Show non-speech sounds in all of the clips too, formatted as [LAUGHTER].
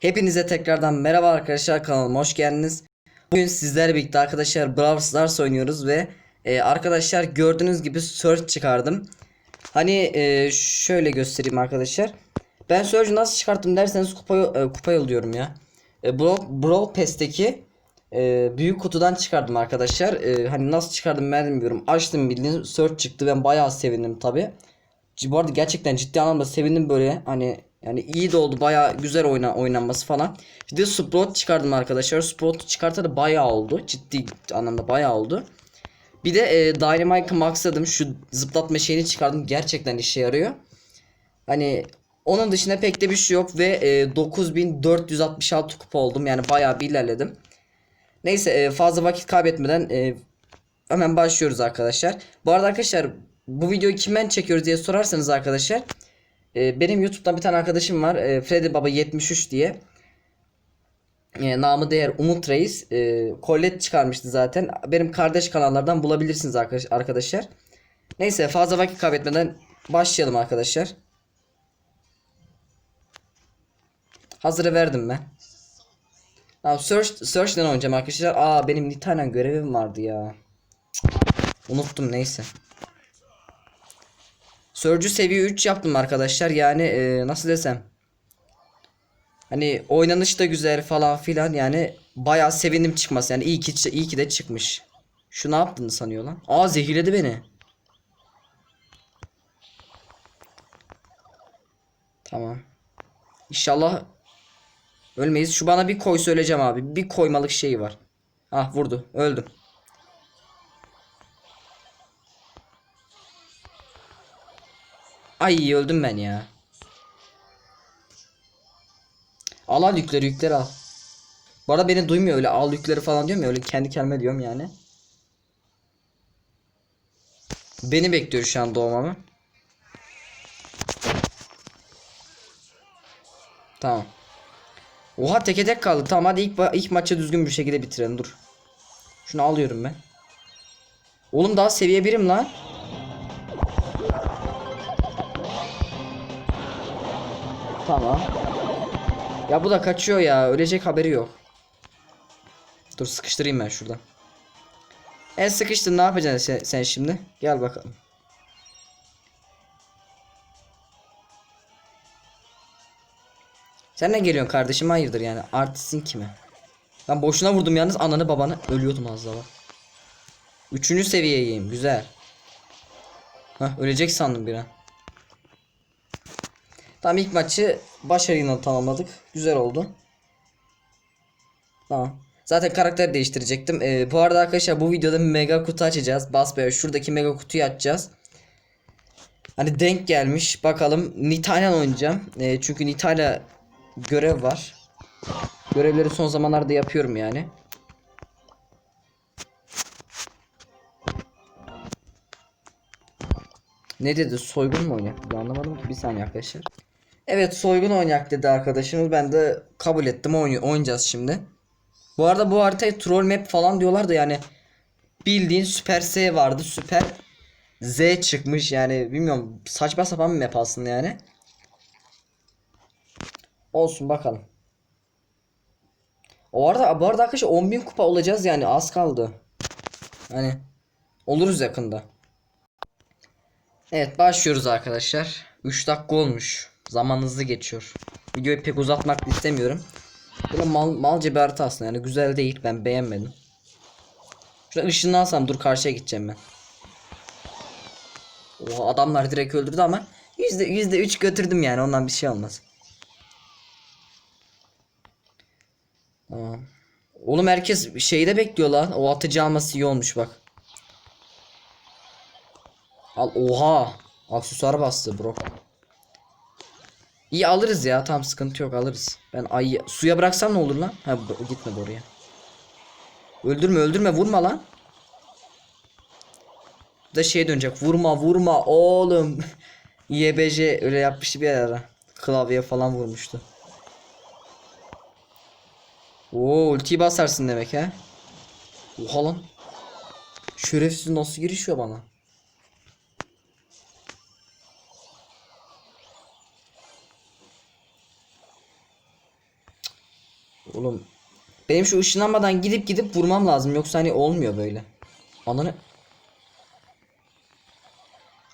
Hepinize tekrardan merhaba arkadaşlar kanalıma hoş geldiniz. Bugün sizlerle birlikte arkadaşlar Brawl Stars oynuyoruz ve e, arkadaşlar gördüğünüz gibi search çıkardım. Hani e, şöyle göstereyim arkadaşlar. Ben search'ü nasıl çıkarttım derseniz kupa, e, kupa yolluyorum ya. E, Brawl, Brawl Pass'teki e, büyük kutudan çıkardım arkadaşlar. E, hani nasıl çıkardım ben bilmiyorum. Açtım bildiğin search çıktı ben bayağı sevindim tabi. Bu arada gerçekten ciddi anlamda sevindim böyle hani yani iyi de oldu bayağı güzel oyna oynanması falan. Bir de Sprout çıkardım arkadaşlar. Sprout çıkartalı bayağı oldu. Ciddi anlamda bayağı oldu. Bir de e, Dynamite'ı maxladım. Şu zıplatma şeyini çıkardım. Gerçekten işe yarıyor. Hani onun dışında pek de bir şey yok ve e, 9466 kupa oldum. Yani bayağı bir ilerledim. Neyse e, fazla vakit kaybetmeden e, hemen başlıyoruz arkadaşlar. Bu arada arkadaşlar bu videoyu kimden çekiyoruz diye sorarsanız arkadaşlar e, benim YouTube'dan bir tane arkadaşım var. E, Freddy Baba 73 diye. E, namı değer Umut Reis. E, Collet çıkarmıştı zaten. Benim kardeş kanallardan bulabilirsiniz arkadaş- arkadaşlar. Neyse fazla vakit kaybetmeden başlayalım arkadaşlar. Hazırı verdim ben. Tamam search, search'den oynayacağım arkadaşlar. Aa benim bir tane görevim vardı ya. Cık, Unuttum neyse. Surge'ü seviye 3 yaptım arkadaşlar. Yani e, nasıl desem. Hani oynanış da güzel falan filan yani bayağı sevindim çıkması. Yani iyi ki iyi ki de çıkmış. Şu ne yaptığını sanıyor lan? Aa zehirledi beni. Tamam. İnşallah ölmeyiz. Şu bana bir koy söyleyeceğim abi. Bir koymalık şey var. Ah vurdu. Öldüm. Ay öldüm ben ya. Al al yükleri yükleri al. Bu arada beni duymuyor öyle al yükleri falan diyorum ya öyle kendi kendime diyorum yani. Beni bekliyor şu an doğmamı. Tamam. Oha teke tek kaldı. Tamam hadi ilk, ilk maçı düzgün bir şekilde bitirelim dur. Şunu alıyorum ben. Oğlum daha seviye birim lan. Tamam. Ya bu da kaçıyor ya. Ölecek haberi yok. Dur sıkıştırayım ben şuradan. En sıkıştın ne yapacaksın sen, sen şimdi? Gel bakalım. Sen ne geliyorsun kardeşim hayırdır yani artistin kime? Ben boşuna vurdum yalnız ananı babanı ölüyordum az daha. Üçüncü seviyeyim güzel. Hah ölecek sandım bir an. Tamam ilk maçı başarıyla tamamladık. Güzel oldu. Tamam. Zaten karakter değiştirecektim. Ee, bu arada arkadaşlar bu videoda mega kutu açacağız. Basbaya şuradaki mega kutuyu açacağız. Hani denk gelmiş. Bakalım Nita'yla oynayacağım. Ee, çünkü Nita'yla görev var. Görevleri son zamanlarda yapıyorum yani. Ne dedi? Soygun mu oynayak? Ben anlamadım ki. Bir saniye arkadaşlar. Evet soygun oynayak dedi arkadaşımız. Ben de kabul ettim. Oyn oynayacağız şimdi. Bu arada bu haritayı troll map falan diyorlar da yani bildiğin Süper S vardı. Süper Z çıkmış yani bilmiyorum saçma sapan bir map aslında yani. Olsun bakalım. O arada bu arada arkadaşlar 10.000 kupa olacağız yani az kaldı. Hani oluruz yakında. Evet başlıyoruz arkadaşlar. 3 dakika olmuş. Zaman hızlı geçiyor. Videoyu pek uzatmak istemiyorum. Böyle mal, malca bir harita aslında yani güzel değil ben beğenmedim. Şurada ışınlansam dur karşıya gideceğim ben. Oha adamlar direkt öldürdü ama yüzde yüzde üç götürdüm yani ondan bir şey olmaz. Tamam. Oğlum herkes şeyde bekliyor lan. O atıcı alması iyi olmuş bak. Al oha. Aksesuar bastı bro. İyi alırız ya. Tam sıkıntı yok alırız. Ben ayı suya bıraksam ne olur lan? Ha gitmedi oraya. Öldürme öldürme vurma lan. Bu da şeye dönecek. Vurma vurma oğlum. [LAUGHS] YBJ öyle yapmıştı bir ara. Klavye falan vurmuştu. Oo ultiyi basarsın demek he. Oha lan. Şerefsiz nasıl girişiyor bana? Oğlum benim şu ışınlanmadan gidip gidip vurmam lazım yoksa hani olmuyor böyle. Ananı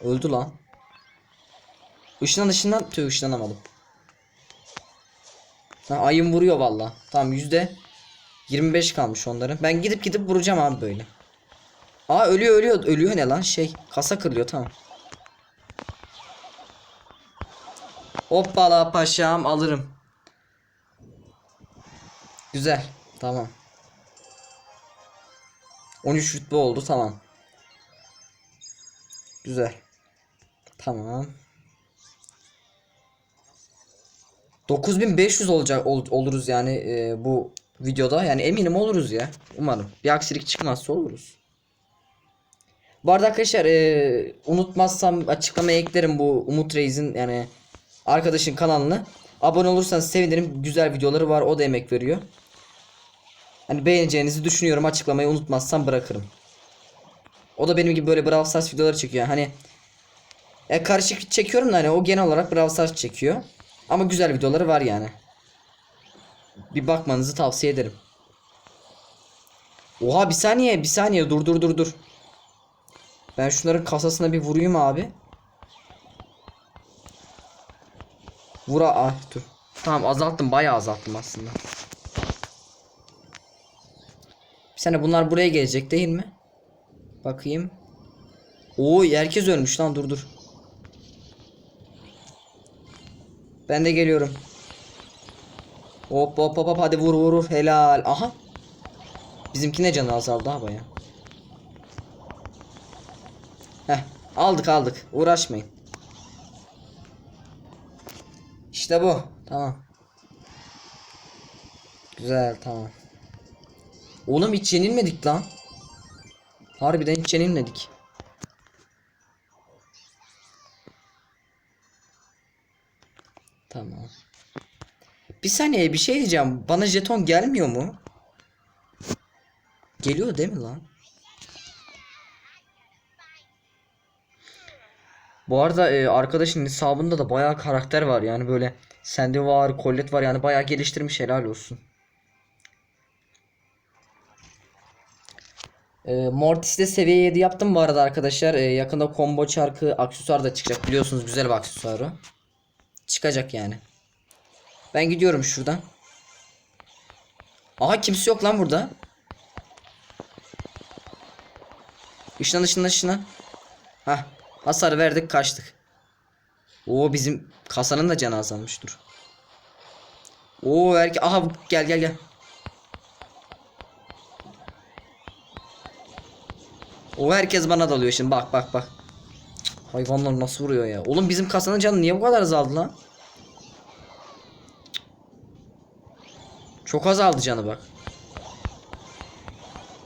Öldü lan. Işından ışından tüh ışınlanamadım. Ha, ayım vuruyor valla. Tamam yüzde 25 kalmış onların. Ben gidip gidip vuracağım abi böyle. Aa ölüyor ölüyor. Ölüyor ne lan şey. Kasa kırılıyor tamam. Hoppala paşam alırım. Güzel. Tamam. 13 rütbe oldu tamam. Güzel. Tamam. 9500 olacak ol- oluruz yani e, bu videoda. Yani eminim oluruz ya. Umarım. Bir aksilik çıkmazsa oluruz. Bu arada arkadaşlar e, unutmazsam açıklamaya eklerim bu Umut Reis'in yani arkadaşın kanalını. Abone olursanız sevinirim. Güzel videoları var. O da emek veriyor. Hani beğeneceğinizi düşünüyorum. Açıklamayı unutmazsam bırakırım. O da benim gibi böyle Brawl Stars videoları çekiyor. Hani e, karışık çekiyorum da hani o genel olarak Brawl Stars çekiyor. Ama güzel videoları var yani. Bir bakmanızı tavsiye ederim. Oha bir saniye bir saniye dur dur dur dur. Ben şunların kasasına bir vurayım abi. Vura ah dur. Tamam azalttım bayağı azalttım aslında. Bir saniye bunlar buraya gelecek değil mi? Bakayım. Oo herkes ölmüş lan dur dur. Ben de geliyorum. Hop hop hop hop hadi vur vur vur helal. Aha. Bizimki ne canı azaldı ha baya. Heh aldık aldık uğraşmayın. İşte bu tamam. Güzel tamam. Oğlum hiç yenilmedik lan. Harbiden hiç yenilmedik. Tamam. Bir saniye bir şey diyeceğim. Bana jeton gelmiyor mu? Geliyor değil mi lan? Bu arada e, arkadaşın hesabında da bayağı karakter var yani böyle Sandy var, Colette var yani bayağı geliştirmiş helal olsun. E, Mortis'te seviye 7 yaptım bu arada arkadaşlar. E, yakında combo çarkı aksesuar da çıkacak biliyorsunuz güzel bir aksesuar o. Çıkacak yani. Ben gidiyorum şuradan. Aha kimse yok lan burada. Işına ışına ışına. Hah. Hasar verdik kaçtık. Oo bizim kasanın da canı azalmış dur. Oo erke aha gel gel gel. O herkes bana dalıyor şimdi bak bak bak. Hayvanlar nasıl vuruyor ya. Oğlum bizim kasanın canı niye bu kadar azaldı lan? Çok azaldı canı bak.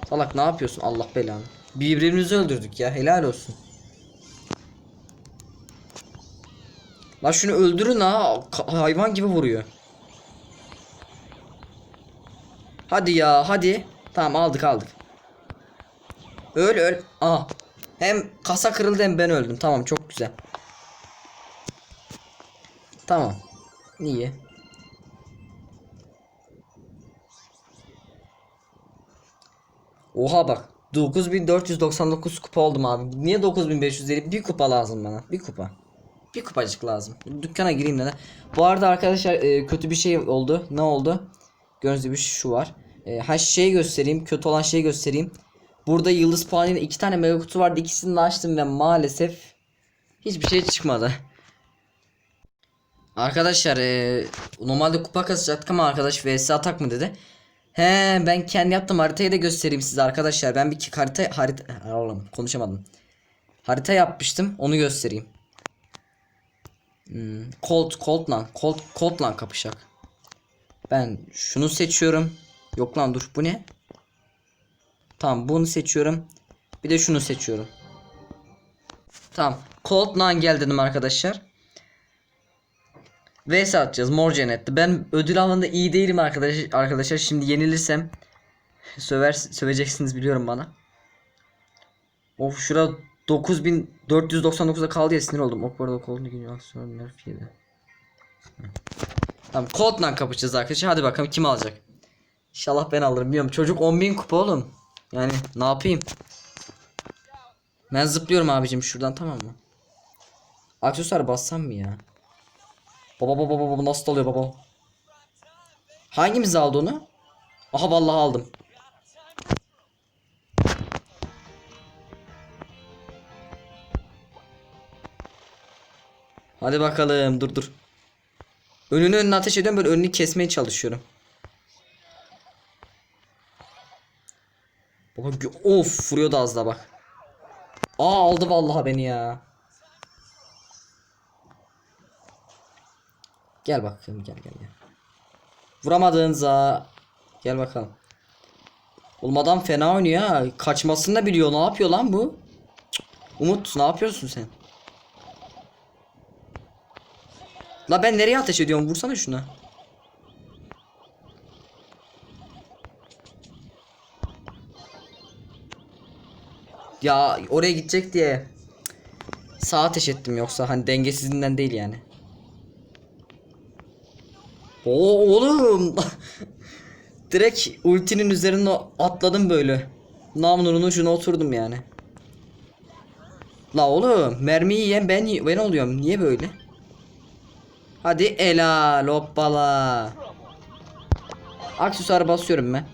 Salak ne yapıyorsun Allah belanı. Birbirimizi öldürdük ya helal olsun. Lan şunu öldürün ha hayvan gibi vuruyor. Hadi ya hadi. Tamam aldık aldık. Öl öl. Aha. Hem kasa kırıldı hem ben öldüm. Tamam çok güzel. Tamam. İyi. Oha bak. 9499 kupa oldum abi. Niye 9500 değil? Bir kupa lazım bana. Bir kupa. Bir kupacık lazım. Dükkana gireyim de. Bu arada arkadaşlar e, kötü bir şey oldu. Ne oldu? Gördüğünüz gibi şu var. E, ha şeyi göstereyim. Kötü olan şeyi göstereyim. Burada yıldız puanıyla iki tane mega kutu vardı. İkisini de açtım ve maalesef hiçbir şey çıkmadı. Arkadaşlar e, normalde kupa kasacaktık ama arkadaş vs atak mı dedi. He ben kendi yaptım haritayı da göstereyim size arkadaşlar. Ben bir harita harita oğlum konuşamadım. Harita yapmıştım onu göstereyim. Hmm, Colt Colt lan Colt Colt lan kapışacak. Ben şunu seçiyorum. Yok lan dur bu ne? Tamam bunu seçiyorum. Bir de şunu seçiyorum. Tamam. Colt Nan gel dedim arkadaşlar. VS atacağız. Mor cennette. Ben ödül alanında iyi değilim arkadaş arkadaşlar. Şimdi yenilirsem [LAUGHS] söver söveceksiniz biliyorum bana. Of şura 9499'da kaldı ya sinir oldum. Ok burada Colt'un günü aksiyon yedi. Tamam Colt'la kapışacağız arkadaşlar. Hadi bakalım kim alacak. İnşallah ben alırım bilmiyorum. Çocuk 10.000 kupa oğlum. Yani ne yapayım? Ben zıplıyorum abicim şuradan tamam mı? Aksesuar bassam mı ya? Baba baba baba nasıl oluyor baba? Hangimiz aldı onu? Aha vallahi aldım. Hadi bakalım dur dur. Önünü önüne ateş ediyorum böyle önünü kesmeye çalışıyorum. Gö- of vuruyordu az da bak. Aa aldı vallahi beni ya. Gel bakalım gel gel gel. Vuramadığınıza gel bakalım. Oğlum adam fena oynuyor ha. Kaçmasını da biliyor. Ne yapıyor lan bu? Umut ne yapıyorsun sen? La ben nereye ateş ediyorum? Vursana şuna. Ya oraya gidecek diye sağ ateş ettim yoksa hani dengesizliğinden değil yani. Oo oğlum. [LAUGHS] Direkt ultinin üzerine atladım böyle. Namlunun ucuna oturdum yani. La oğlum mermiyi yiyen ben ben oluyorum. Niye böyle? Hadi ela hoppala. Aksesuar basıyorum ben.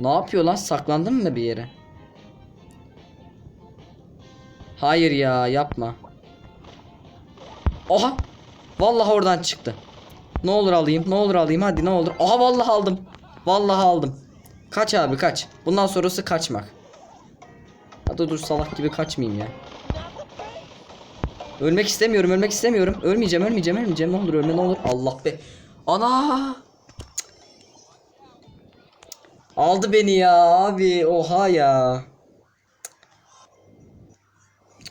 Ne yapıyor lan? Saklandın mı bir yere? Hayır ya yapma. Oha. Vallahi oradan çıktı. Ne olur alayım. Ne olur alayım. Hadi ne olur. Aha vallahi aldım. Vallahi aldım. Kaç abi kaç. Bundan sonrası kaçmak. Hadi dur salak gibi kaçmayayım ya. Ölmek istemiyorum. Ölmek istemiyorum. Ölmeyeceğim. Ölmeyeceğim. Ölmeyeceğim. Ne olur ölme ne olur. Allah be. Ana. Aldı beni ya abi. Oha ya.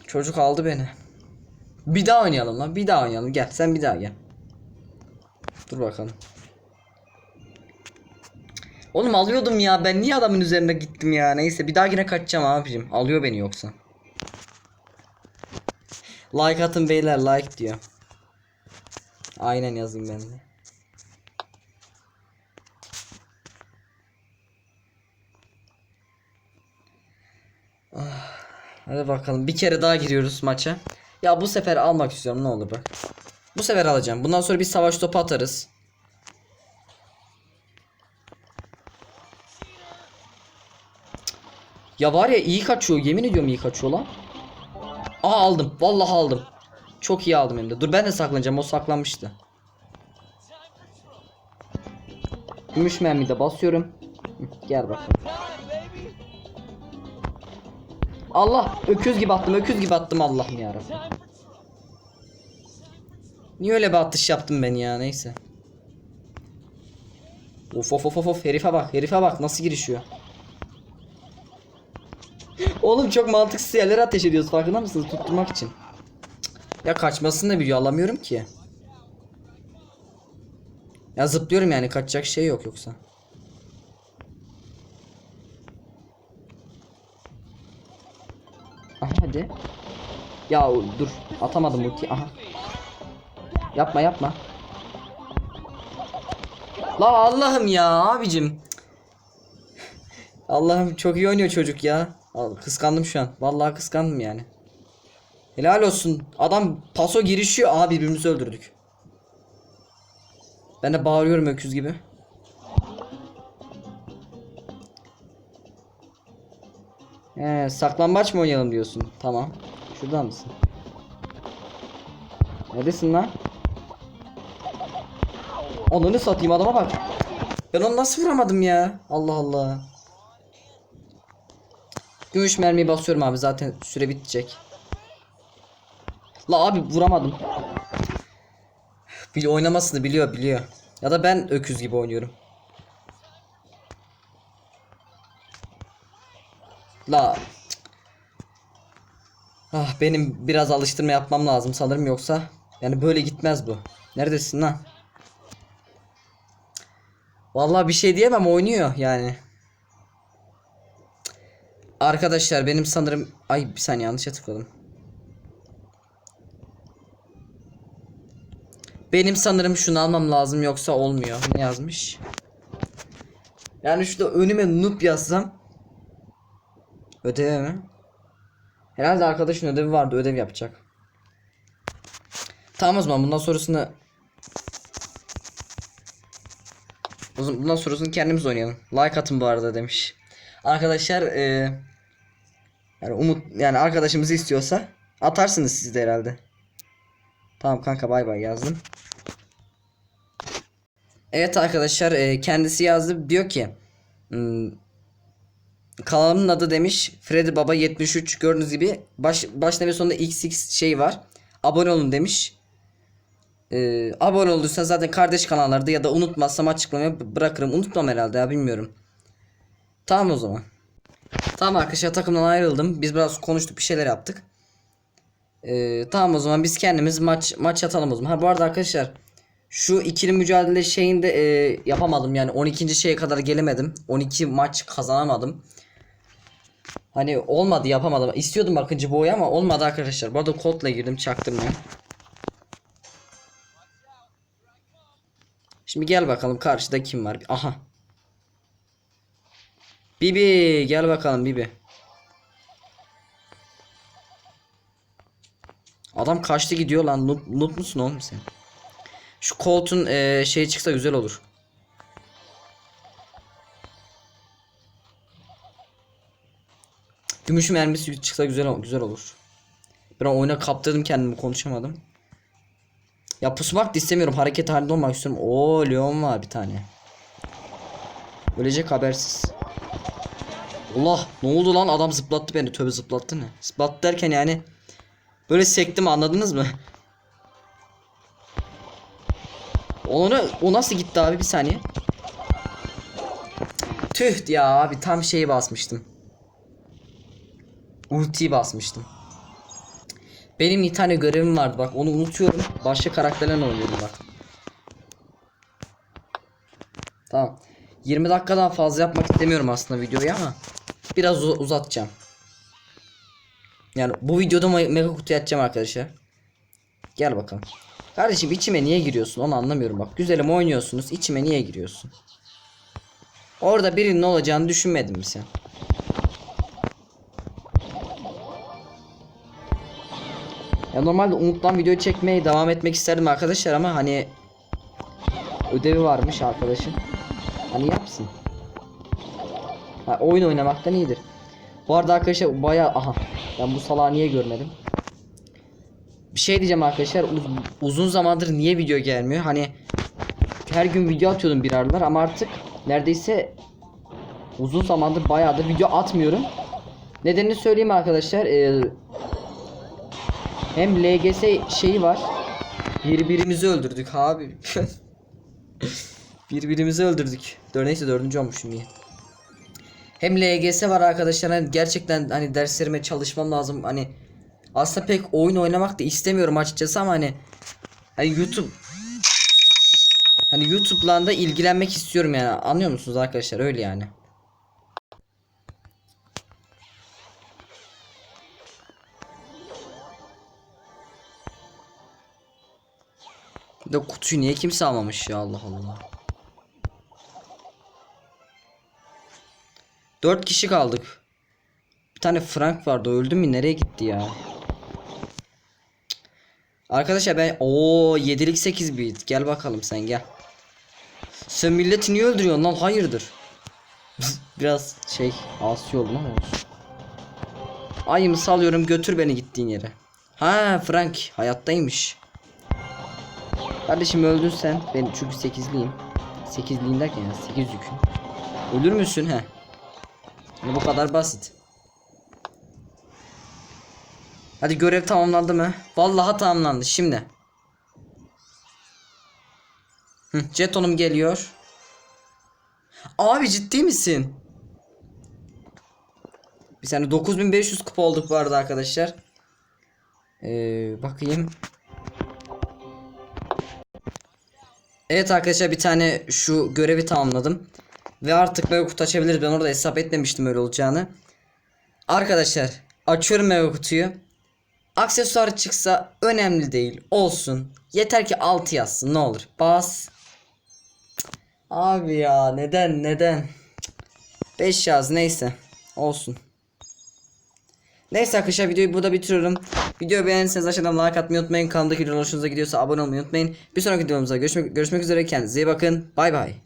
Çocuk aldı beni. Bir daha oynayalım lan. Bir daha oynayalım. Gel sen bir daha gel. Dur bakalım. Oğlum alıyordum ya. Ben niye adamın üzerine gittim ya? Neyse bir daha yine kaçacağım abicim. Alıyor beni yoksa. Like atın beyler like diyor. Aynen yazayım ben de. Ah, Hadi bakalım bir kere daha giriyoruz maça. Ya bu sefer almak istiyorum ne olur bak. Bu sefer alacağım. Bundan sonra bir savaş topu atarız. Ya var ya iyi kaçıyor. Yemin ediyorum iyi kaçıyor lan. Aha aldım. Vallahi aldım. Çok iyi aldım hem de. Dur ben de saklanacağım. O saklanmıştı. Gümüş mermi de basıyorum. Gel bakalım. Allah öküz gibi attım öküz gibi attım Allah'ım yarabbim. Niye öyle bir atış yaptım ben ya neyse. Of of of of herife bak herife bak nasıl girişiyor. Oğlum çok mantıksız yerlere ateş ediyoruz farkında mısınız tutturmak için. Ya kaçmasını da biliyor alamıyorum ki. Ya zıplıyorum yani kaçacak şey yok yoksa. Aha hadi. Ya dur atamadım ulti aha. Yapma yapma. La Allah'ım ya abicim. Allah'ım çok iyi oynuyor çocuk ya. Kıskandım şu an. Vallahi kıskandım yani. Helal olsun. Adam paso girişiyor. Aha birbirimizi öldürdük. Ben de bağırıyorum öküz gibi. He, saklambaç mı oynayalım diyorsun? Tamam. Şurada mısın? Neredesin lan? Ananı satayım adama bak. Ben onu nasıl vuramadım ya? Allah Allah. Gümüş mermiyi basıyorum abi zaten süre bitecek. La abi vuramadım. Bil oynamasını biliyor biliyor. Ya da ben öküz gibi oynuyorum. La. Ah benim biraz alıştırma yapmam lazım sanırım yoksa yani böyle gitmez bu. Neredesin lan? Vallahi bir şey diyemem oynuyor yani. Arkadaşlar benim sanırım ay bir saniye yanlış tıkladım. Benim sanırım şunu almam lazım yoksa olmuyor. Ne yazmış? Yani şurada önüme noob yazsam. Ödev mi? Herhalde arkadaşın ödevi vardı ödev yapacak. Tamam o zaman bundan sonrasını Bundan sonrasını kendimiz oynayalım. Like atın bu arada demiş. Arkadaşlar e, yani umut yani arkadaşımızı istiyorsa atarsınız siz de herhalde. Tamam kanka bay bay yazdım. Evet arkadaşlar e, kendisi yazdı diyor ki hmm, kanalımın adı demiş Freddy Baba 73 gördüğünüz gibi baş, başta ve sonunda XX şey var. Abone olun demiş. Ee, abone olduysan zaten kardeş kanallarda ya da unutmazsam açıklamaya bırakırım. Unutmam herhalde ya bilmiyorum. Tamam o zaman. Tamam arkadaşlar takımdan ayrıldım. Biz biraz konuştuk bir şeyler yaptık. Ee, tamam o zaman biz kendimiz maç maç atalım o zaman. Ha bu arada arkadaşlar şu ikili mücadele şeyinde e, yapamadım yani 12. şeye kadar gelemedim. 12 maç kazanamadım. Hani olmadı yapamadım. İstiyordum bakıncı boyu ama olmadı arkadaşlar. Bu arada kodla girdim çaktırmaya. Şimdi gel bakalım karşıda kim var? Aha. Bibi gel bakalım Bibi. Adam kaçtı gidiyor lan. Noob, noob musun oğlum sen? Şu Colt'un eee şey çıksa güzel olur. Gümüş mermisi çıksa güzel güzel olur. Ben oyuna kaptırdım kendimi konuşamadım. Ya pusmak da istemiyorum. Hareket halinde olmak istiyorum. Oo Leon var bir tane. Ölecek habersiz. Allah ne oldu lan adam zıplattı beni. Tövbe zıplattı ne? Zıplattı derken yani böyle sektim anladınız mı? Onu o nasıl gitti abi bir saniye. Tüh ya abi tam şeyi basmıştım. Ultiyi basmıştım. Benim bir tane görevim vardı bak onu unutuyorum. Başka karakterlerle oynuyorum bak. Tamam. 20 dakikadan fazla yapmak istemiyorum aslında videoyu ama biraz uzatacağım. Yani bu videoda me- mega kutu açacağım arkadaşlar. Gel bakalım. Kardeşim içime niye giriyorsun onu anlamıyorum bak. Güzelim oynuyorsunuz içime niye giriyorsun? Orada birinin olacağını düşünmedin mi sen? Ya normalde Umut'tan video çekmeye devam etmek isterdim arkadaşlar ama hani ödevi varmış arkadaşın. Hani yapsın. Ha, oyun oynamaktan iyidir. Bu arada arkadaşlar baya aha ben bu salağı niye görmedim? Bir şey diyeceğim arkadaşlar uz- uzun zamandır niye video gelmiyor? Hani her gün video atıyordum bir aralar ama artık neredeyse uzun zamandır bayağı da video atmıyorum. Nedenini söyleyeyim arkadaşlar. Ee, hem LGS şeyi var. Birbirimizi öldürdük abi. [LAUGHS] Birbirimizi öldürdük. Dör neyse dördüncü olmuşum iyi. Hem LGS var arkadaşlar. Hani gerçekten hani derslerime çalışmam lazım. Hani aslında pek oyun oynamak da istemiyorum açıkçası ama hani hani YouTube hani YouTube'la da ilgilenmek istiyorum yani. Anlıyor musunuz arkadaşlar? Öyle yani. Bir de kutuyu niye kimse almamış ya? Allah Allah. Dört kişi kaldık. Bir tane Frank vardı öldü mü nereye gitti ya? Arkadaşlar ben o 7'lik 8 bit gel bakalım sen gel. Sen milleti niye öldürüyorsun lan hayırdır? [LAUGHS] Biraz şey asi oldum ama olsun. Ayımı salıyorum götür beni gittiğin yere. Ha Frank hayattaymış. Kardeşim öldün sen. Ben çünkü 8'liyim. 8'liyim derken ya 8 yüküm. Ölür müsün he? Yani bu kadar basit. Hadi görev tamamlandı mı? Vallahi tamamlandı şimdi. Hı, jetonum geliyor. Abi ciddi misin? Bir saniye 9500 kupa olduk bu arada arkadaşlar. Ee, bakayım. Evet arkadaşlar bir tane şu görevi tamamladım. Ve artık mega kutu açabiliriz. Ben orada hesap etmemiştim öyle olacağını. Arkadaşlar açıyorum mega kutuyu. Aksesuar çıksa önemli değil. Olsun. Yeter ki 6 yazsın ne olur. Bas. Abi ya neden neden? 5 yaz neyse. Olsun. Neyse arkadaşlar videoyu burada bitiriyorum. Videoyu beğendiyseniz aşağıdan like atmayı unutmayın. Kanaldaki videolar hoşunuza gidiyorsa abone olmayı unutmayın. Bir sonraki videomuzda görüşmek, görüşmek üzere. Kendinize iyi bakın. Bay bay.